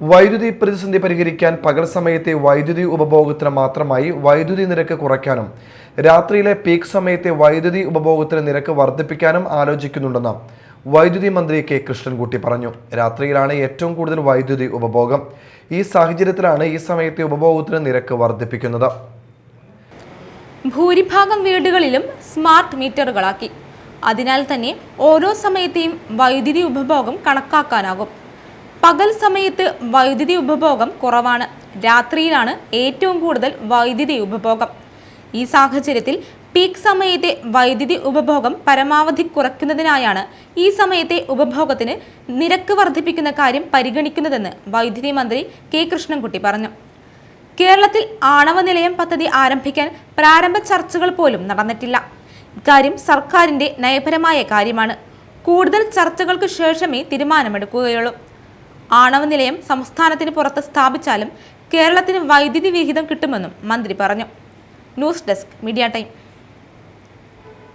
വൈദ്യുതി പ്രതിസന്ധി പരിഹരിക്കാൻ പകൽ സമയത്തെ വൈദ്യുതി ഉപഭോഗത്തിന് മാത്രമായി വൈദ്യുതി നിരക്ക് കുറയ്ക്കാനും രാത്രിയിലെ പീക്ക് സമയത്തെ വൈദ്യുതി ഉപഭോഗത്തിന് നിരക്ക് വർദ്ധിപ്പിക്കാനും ആലോചിക്കുന്നുണ്ടെന്ന് വൈദ്യുതി മന്ത്രി കെ. കൃഷ്ണൻകുട്ടി പറഞ്ഞു. രാത്രിയിലാണ് ഏറ്റവും കൂടുതൽ വൈദ്യുതി ഉപഭോഗം. ഈ സാഹചര്യത്തിലാണ് ഈ സമയത്തെ ഉപഭോഗത്തിന് നിരക്ക് വർദ്ധിപ്പിക്കുന്നത്. ഭൂരിഭാഗം വീടുകളിലും സ്മാർട്ട് മീറ്ററുകളാക്കി. അതിനാൽ തന്നെ ഓരോ സമയത്തെയും വൈദ്യുതി ഉപഭോഗം കണക്കാക്കാനാകും. പകൽ സമയത്ത് വൈദ്യുതി ഉപഭോഗം കുറവാണ്. രാത്രിയിലാണ് ഏറ്റവും കൂടുതൽ വൈദ്യുതി ഉപഭോഗം. ഈ സാഹചര്യത്തിൽ പീക്ക് സമയത്തെ വൈദ്യുതി ഉപഭോഗം പരമാവധി കുറയ്ക്കുന്നതിനായാണ് ഈ സമയത്തെ ഉപഭോഗത്തിന് നിരക്ക് വർദ്ധിപ്പിക്കുന്ന കാര്യം പരിഗണിക്കുന്നതെന്ന് വൈദ്യുതി മന്ത്രി കെ കൃഷ്ണൻകുട്ടി പറഞ്ഞു. കേരളത്തിൽ ആണവ നിലയം പദ്ധതി ആരംഭിക്കാൻ പ്രാരംഭ ചർച്ചകൾ പോലും നടന്നിട്ടില്ല. ഇക്കാര്യം സർക്കാരിന്റെ നയപരമായ കാര്യമാണ്. കൂടുതൽ ചർച്ചകൾക്ക് ശേഷമേ തീരുമാനമെടുക്കുകയുള്ളൂ. ആണവ നിലയം സംസ്ഥാനത്തിന് പുറത്ത് സ്ഥാപിച്ചാലും കേരളത്തിന് വൈദ്യുതി വിഹിതം കിട്ടുമെന്നും മന്ത്രി പറഞ്ഞു. News desk media time.